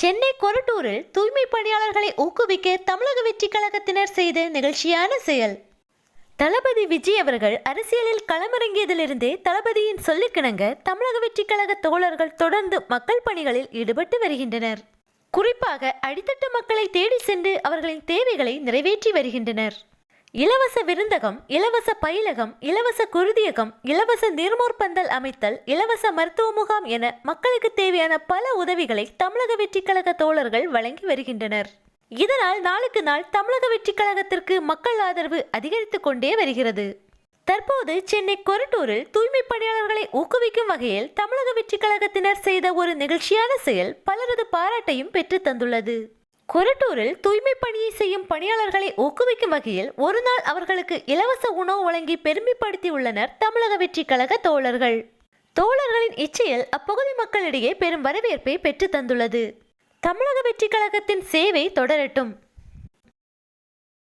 சென்னை கொரட்டூரில் தூய்மை பணியாளர்களை ஊக்குவிக்க தமிழக வெற்றி கழகத்தினர் செய்த நிகழ்ச்சியான செயல். தளபதி விஜய் அவர்கள் அரசியலில் களமிறங்கியதிலிருந்தே தளபதியின் சொல்லுக்கிணங்க தமிழக வெற்றி கழக தோழர்கள் தொடர்ந்து மக்கள் பணிகளில் ஈடுபட்டு வருகின்றனர். குறிப்பாக அடித்தட்டு மக்களை தேடி சென்று அவர்களின் தேவைகளை நிறைவேற்றி வருகின்றனர். இலவச விருந்தகம் இலவச பயிலகம் இலவச குருதியகம் இலவச நீர்மூர்பந்தல் அமைத்தல் இலவச மருத்துவ முகாம் என மக்களுக்கு தேவையான பல உதவிகளை தமிழக வெற்றிக்கழக தோழர்கள் வழங்கி வருகின்றனர். இதனால் நாளுக்கு நாள் தமிழக வெற்றிக்கழகத்திற்கு மக்கள் ஆதரவு அதிகரித்துக் கொண்டே வருகிறது. தற்போது சென்னை கொரட்டூரில் தூய்மை பணியாளர்களை ஊக்குவிக்கும் வகையில் தமிழக வெற்றிக்கழகத்தினர் செய்த ஒரு நிகழ்ச்சியான செயல் பலரது பாராட்டையும் பெற்று தந்துள்ளது. கொரட்டூரில் தூய்மை பணியை செய்யும் பணியாளர்களை ஊக்குவிக்கும் வகையில் ஒரு நாள் அவர்களுக்கு இலவச உணவு வழங்கி பெருமைப்படுத்தியுள்ளனர் தமிழக வெற்றி கழக தோழர்கள். தோழர்களின் இச்சையில் அப்பகுதி மக்களிடையே பெரும் வரவேற்பை பெற்று தந்துள்ளது. தமிழக வெற்றி கழகத்தின் சேவை தொடரட்டும்.